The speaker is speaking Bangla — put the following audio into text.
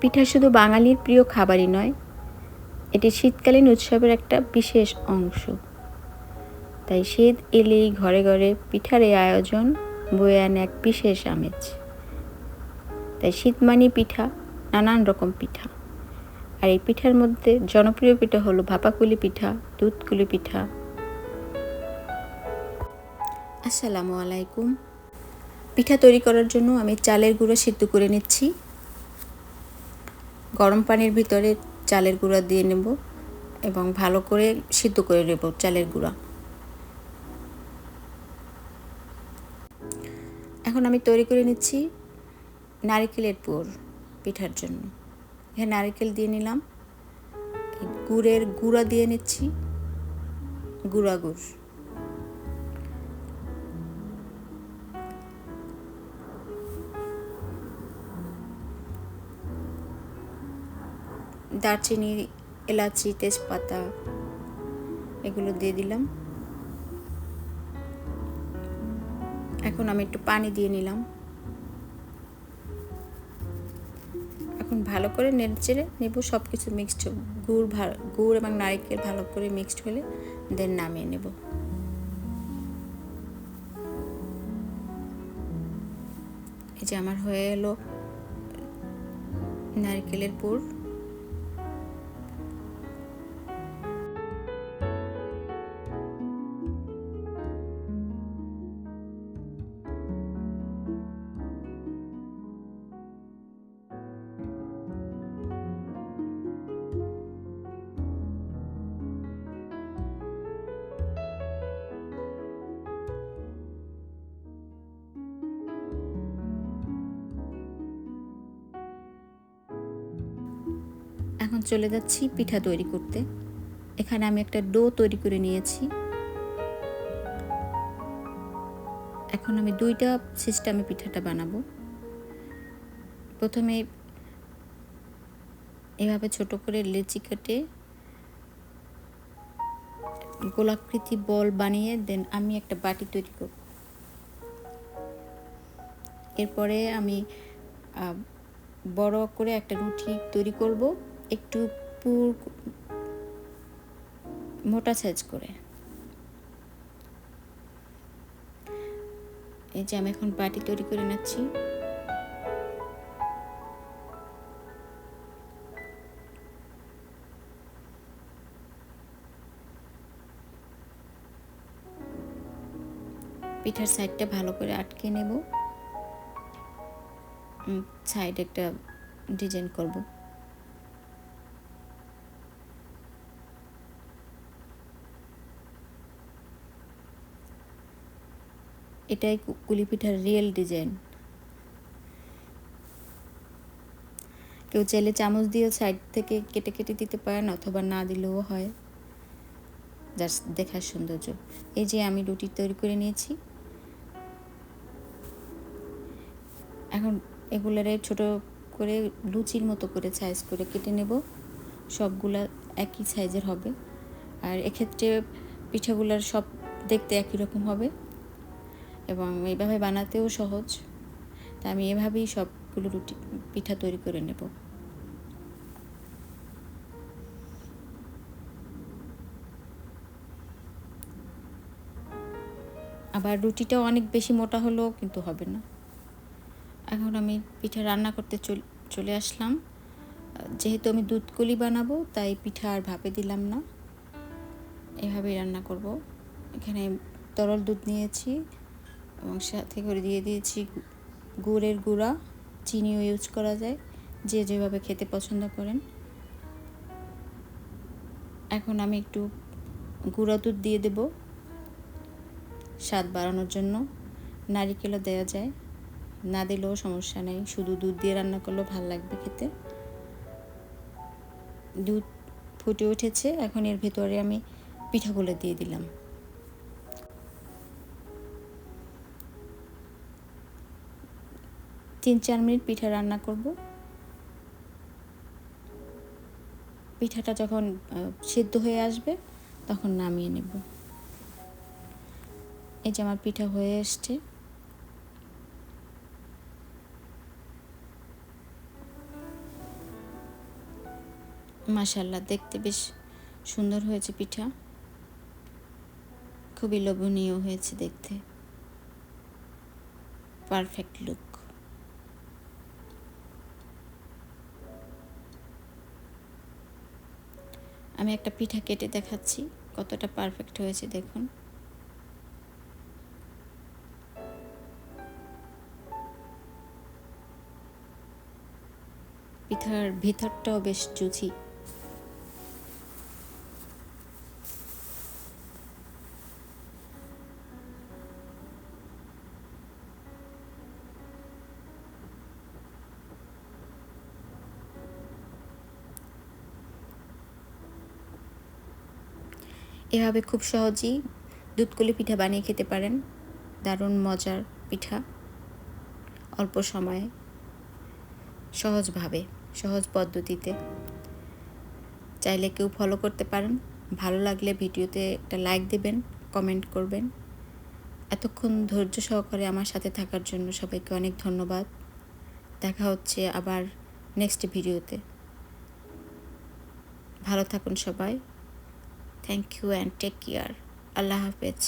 পিঠা শুধু বাঙালির প্রিয় খাবারই নয়, এটি শীতকালীন উৎসবের একটা বিশেষ অংশ। তাই শীত এলেই ঘরে ঘরে পিঠার এই আয়োজন বয়ে আনে এক বিশেষ আমেজ। তাই শীতমানি পিঠা, নানান রকম পিঠা। আর এই পিঠার মধ্যে জনপ্রিয় পিঠা হলো ভাপাকুলি পিঠা, দুধকুলি পিঠা। আসসালামু আলাইকুম। পিঠা তৈরি করার জন্য আমি চালের গুঁড়ো সিদ্ধ করে নিচ্ছি। গরম পানির ভিতরে চালের গুঁড়া দিয়ে নেব এবং ভালো করে সিদ্ধ করে নেব চালের গুঁড়া। এখন আমি তৈরি করে নিচ্ছি নারিকেলের পুর পিঠার জন্য। এখানে নারিকেল দিয়ে নিলাম। গুড়ের গুঁড়া দিয়ে নিচ্ছি। গুঁড়া গুড়। দারচিনি, এলাচি, তেজপাতা এগুলো দিয়ে দিলাম। এখন আমি একটু পানি দিয়ে নিলাম। এখন ভালো করে নেড়ে নেব সব কিছু মিক্সড গুড় গুড় এবং নারিকেল ভালো করে মিক্সড হলে দেন নামিয়ে নেব। এই যে আমার হয়ে এলো নারকেলের পুর। এখন চলে যাচ্ছি পিঠা তৈরি করতে। এখানে আমি একটা ডো তৈরি করে নিয়েছি। এখন আমি দুইটা সিস্টেমে পিঠাটা বানাবো। প্রথমে এভাবে ছোট করে লেচি কেটে গোলাকৃতি বল বানিয়ে দেন আমি একটা বাটি তৈরি করব। এরপরে আমি বড় করে একটা রুটি তৈরি করব। একটু পুর মোটা সাইজ করে। এই যে আমি এখন বাটি তৈরি করে নিচ্ছি। পিঠার সাইডটা ভালো করে আটকে নেব। সাইড একটা ডিজাইন করব। এটাই কুলি পিঠার রিয়েল ডিজাইন কেউ চাইলে চামচ দিয়ে সাইড থেকে কেটে কেটে দিতে পারেন অথবা না দিলেও হয়। জাস্ট দেখার সৌন্দর্য। এই যে আমি রুটি তৈরি করে নিয়েছি। এখন এগুলারে ছোট করে লুচির মতো করে সাইজ করে কেটে নেব। সবগুলা একই সাইজের হবে। আর এক্ষেত্রে পিঠাগুলার সব দেখতে একই রকম হবে। এবং এইভাবে বানাতেও সহজ। তা আমি এভাবেই সবগুলো রুটি, পিঠা তৈরি করে নেব। আবার রুটিটাও অনেক বেশি মোটা হলেও কিন্তু হবে না। এখন আমি পিঠা রান্না করতে চলে আসলাম। যেহেতু আমি দুধ কলি বানাবো, তাই পিঠা আর ভাপে দিলাম না। এভাবেই রান্না করব। এখানে তরল দুধ নিয়েছি। এবং সাথে করে দিয়ে দিয়েছি গুড়ের গুঁড়া, চিনিও ইউজ করা যায়, যে যেভাবে খেতে পছন্দ করেন। এখন আমি একটু গুঁড়া দুধ দিয়ে দেব। স্বাদ বাড়ানোর জন্য। নারিকেলও দেওয়া যায়। না দিলেও সমস্যা নেই। শুধু দুধ দিয়ে রান্না করলেও ভালো লাগবে খেতে। দুধ ফুটে উঠেছে। এখন এর ভেতরে আমি পিঠাগুলো দিয়ে দিলাম। তিন, চার মিনিট পিঠা রান্না করব। পিঠাটা যখন সিদ্ধ হয়ে আসবে, তখন নামিয়ে নেব। এই যে আমার পিঠা হয়ে এসছে। মাশাল্লাহ দেখতে বেশ সুন্দর হয়েছে পিঠা। খুবই লোভনীয় হয়েছে দেখতে। Perfect look. আমি একটা পিঠা কেটে দেখাচ্ছি কতটা পারফেক্ট হয়েছে দেখুন। পিঠার ভিতরটাও বেশ জুচি। এভাবে খুব সহজেই দুধকলি পিঠা বানিয়ে খেতে পারেন। দারুণ মজার পিঠা। অল্প সময়ে। সহজভাবে, সহজ পদ্ধতিতে। চাইলে কেউ ফলো করতে পারেন। ভালো লাগলে ভিডিওতে একটা লাইক দেবেন কমেন্ট করবেন। এতক্ষণ ধৈর্য সহকারে আমার সাথে থাকার জন্য সবাইকে অনেক ধন্যবাদ। দেখা হচ্ছে আবার নেক্সট ভিডিওতে ভালো থাকুন সবাই। thank you and take care আল্লাহ হাফেজ